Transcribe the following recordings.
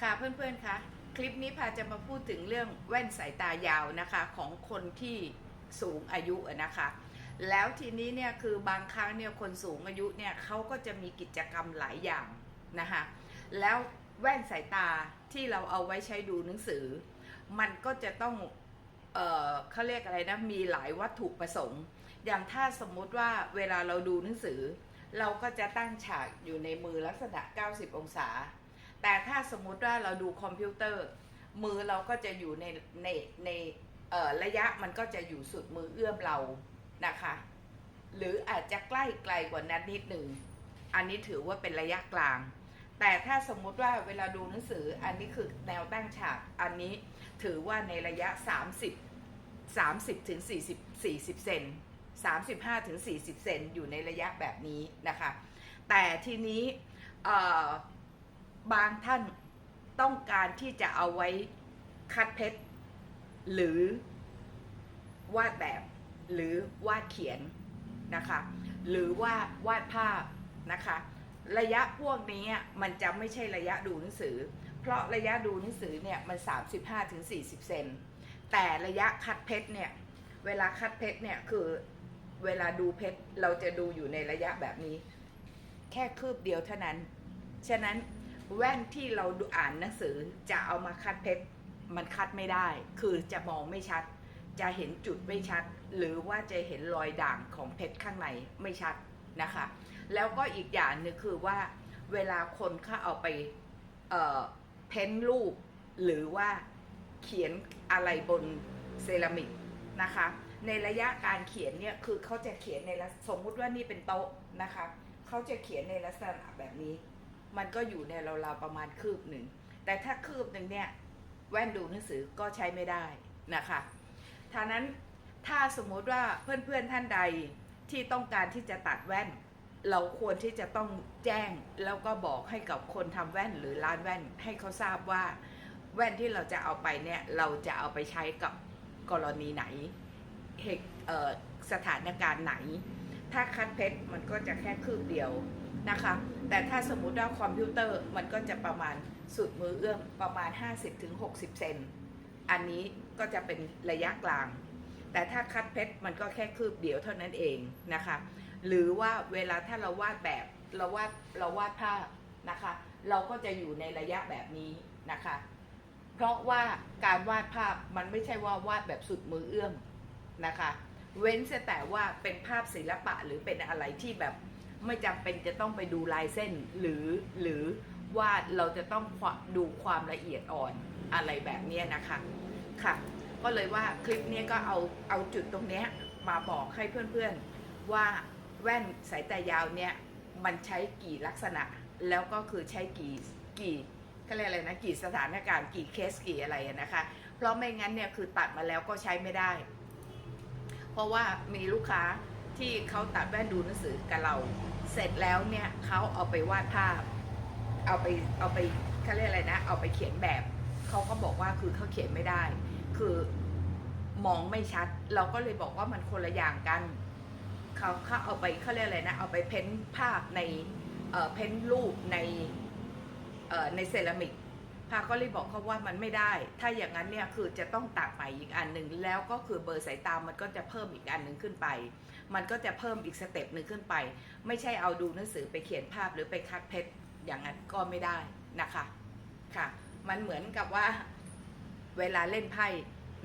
ค่ะเพื่อนๆคะคลิปนี้พาจะมาพูดถึงเรื่องแว่นสายตายาวนะคะของคนที่สูงอายุนะคะ แล้วทีนี้เนี่ยคือบางครั้งเนี่ยคนสูงอายุเนี่ยเขาก็จะมีกิจกรรมหลายอย่างนะคะแล้วแว่นสายตาที่เราเอาไว้ใช้ดูหนังสือ มันก็จะต้องเออเขาเรียกอะไรนะมีหลายวัตถุประสงค์ อย่างถ้าสมมุติว่าเวลาเราดูหนังสือ เราก็จะตั้งฉากอยู่ในมือลักษณะ 90 องศา แต่ถ้าสมมุติว่าเราดูคอมพิวเตอร์ มือเราก็จะอยู่ในในในเอ่อระยะมันก็จะอยู่สุดมือเอื้อมเรานะคะ หรืออาจจะใกล้ไกลกว่านั้นนิดหนึ่งอันนี้ถือว่าเป็นระยะกลาง แต่ถ้าสมมุติว่าเวลาดูหนังสืออันนี้คือแนวตั้งฉากอันนี้ถือว่าในระยะ 30 30ถึง40 40เซน35ถึง40เซนอยู่ในระยะแบบนี้นะคะ แต่ทีนี้เอ่อ บางท่านต้องการที่จะเอาไว้คัดเพชร หรือวาดแบบหรือวาดเขียนนะคะ หรือว่าวาดภาพนะคะ ระยะพวกนี้มันจะไม่ใช่ระยะดูหนังสือ เพราะระยะดูหนังสือเนี่ยมัน 35ถึง40 เซนแต่ระยะคัดเพชรเนี่ยเวลาคัดเพชรเนี่ยคือเวลาดูเพชรเราจะดูอยู่ในระยะแบบนี้ แค่คืบเดียวเท่านั้น ฉะนั้น แว่นที่เราอ่านหนังสือจะเอามาคัดเพชรมันคัดไม่ได้ คือจะมองไม่ชัด จะเห็นจุดไม่ชัด หรือว่าจะเห็นรอยด่างของเพชรข้างในไม่ชัดนะคะ แล้วก็อีกอย่างหนึงคือว่าเวลาคนเขาเอาไปเอ่อเพ้นรูป หรือว่าเขียนอะไรบนเซรามิกนะคะ ในระยะการเขียนเนี่ยคือเขาจะเขียนในสมมุติว่านี่เป็นโต๊ะนะคะเขาจะเขียนในลักษณะแบบนี้ มันก็อยู่ในราวๆประมาณคืบหนึ่ง แต่ถ้าคืบหนึ่งเนี่ย แว่นดูหนังสือก็ใช้ไม่ได้นะคะท่านั้นถ้าสมมุติว่าเพื่อนๆท่านใดที่ต้องการที่จะตัดแว่น เราควรที่จะต้องแจ้งแล้วก็บอกให้กับคนทำแว่นหรือร้านแว่นให้เขาทราบว่า แว่นที่เราจะเอาไปเนี่ยเราจะเอาไปใช้กับกรณีไหนเหตุสถานการณ์ไหน ถ้าคัดเพชรมันก็จะแค่คืบเดียวนะคะ แต่ถ้าสมมุติว่าคอมพิวเตอร์มันก็จะประมาณสุดมือเอื้อมประมาณ 50-60 เซน อันนี้ก็จะเป็นระยะกลาง แต่ถ้าคัดเพชรมันก็แค่คืบเดียวเท่านั้นเองนะคะ หรือว่าเวลาถ้าเราวาดแบบเราวาดเราวาดภาพนะคะ เราก็จะอยู่ในระยะแบบนี้นะคะ เพราะว่าการวาดภาพมันไม่ใช่ว่าวาดแบบสุดมือเอื้อมนะคะ เว้นแต่ว่าเป็นภาพศิลปะหรือเป็นอะไรที่แบบไม่จำเป็นจะต้องไปดูลายเส้นหรือหรือว่าเราจะต้องดูความละเอียดอ่อนอะไรแบบนี้นะคะค่ะ ก็เลยว่าคลิปนี้ก็เอาเอาจุดตรงนี้มาบอกให้เพื่อนๆว่าแว่นสายตายาวเนี่ยมันใช้กี่ลักษณะ แล้วก็คือใช้กี่กี่เขาเรียกอะไรนะกี่สถานการณ์กี่เคสกี่อะไรนะคะ เพราะไม่งั้นเนี่ยคือตัดมาแล้วก็ใช้ไม่ได้ เพราะว่ามีลูกค้าที่เขาตัดแว่นดูหนังสือกับเรา เสร็จแล้วเนี่ยเขาเอาไปวาดภาพ เอาไปเอาไปเขาเรียกอะไรนะ เอาไปเขียนแบบเขาก็บอกว่าคือเขาเขียนไม่ได้ คือมองไม่ชัด เราก็เลยบอกว่ามันคนละอย่างกันเขาเขาเอาไปเขาเรียกอะไรนะ เอาไปเพ้นภาพในเอ่อเพ้นรูปในเอ่อในเซรามิก พาก็เลยบอกเขาว่ามันไม่ได้ ถ้าอย่างนั้นเนี่ยคือจะต้องตัดใหม่อีกอันหนึ่งแล้วก็คือเบอร์สายตามันก็จะเพิ่มอีกอันหนึ่งขึ้นไป มันก็จะเพิ่มอีกสเต็ปหนึ่งขึ้นไป ไม่ใช่เอาดูหนังสือไปเขียนภาพหรือไปคัดเพชรอย่างนั้นก็ไม่ได้นะคะค่ะ มันเหมือนกับว่าเวลาเล่นไพ่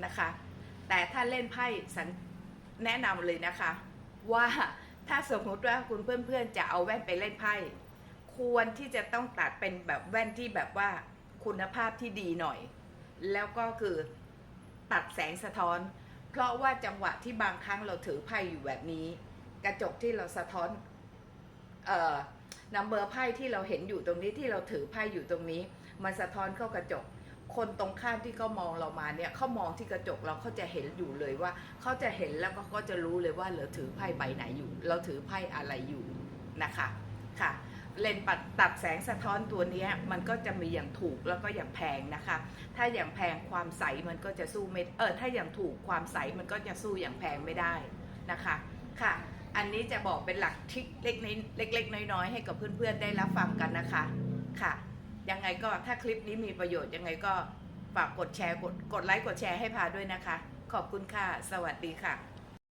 นะคะ แต่ถ้าเล่นไพ่สันแนะนำเลยนะคะ ว่าถ้าสมมติว่าคุณเพื่อนๆจะเอาแว่นไปเล่นไพ่ควรที่จะต้องตัดเป็นแบบแว่นที่แบบว่า คุณภาพที่ดีหน่อย แล้วก็คือตัดแสงสะท้อน เพราะว่าจังหวะที่บางครั้งเราถือไพ่อยู่แบบนี้ กระจกที่เราสะท้อนเอ่อนัมเบอร์ไพ่ที่เราเห็นอยู่ตรงนี้ที่เราถือไพ่อยู่ตรงนี้ มันสะท้อนเข้ากระจก คนตรงข้ามที่เขามองเรามาเนี่ยเขามองที่กระจกเราเขาจะเห็นอยู่เลยว่าเขาจะเห็นแล้วก็เขาจะรู้เลยว่าเราถือไพ่ใบไหนอยู่ เราถือไพ่อะไรอยู่นะคะค่ะ เลนส์ปัดตัดแสงสะท้อนตัวนี้มันก็จะมีอย่างถูกแล้วก็อย่างแพงนะคะ ถ้าอย่างแพงความใสมันก็จะสู้ไม่เออถ้าอย่างถูกความใสมันก็จะสู้อย่างแพงไม่ได้นะคะค่ะ อันนี้จะบอกเป็นหลักทริคเล็กๆเล็ก ๆ น้อยๆให้กับเพื่อนๆได้รับฟังกันนะคะค่ะ ยังไงก็ถ้าคลิปนี้มีประโยชน์ยังไงก็ฝากกดแชร์กดกดไลค์กดแชร์ให้พาด้วยนะคะ ขอบคุณค่ะ สวัสดีค่ะ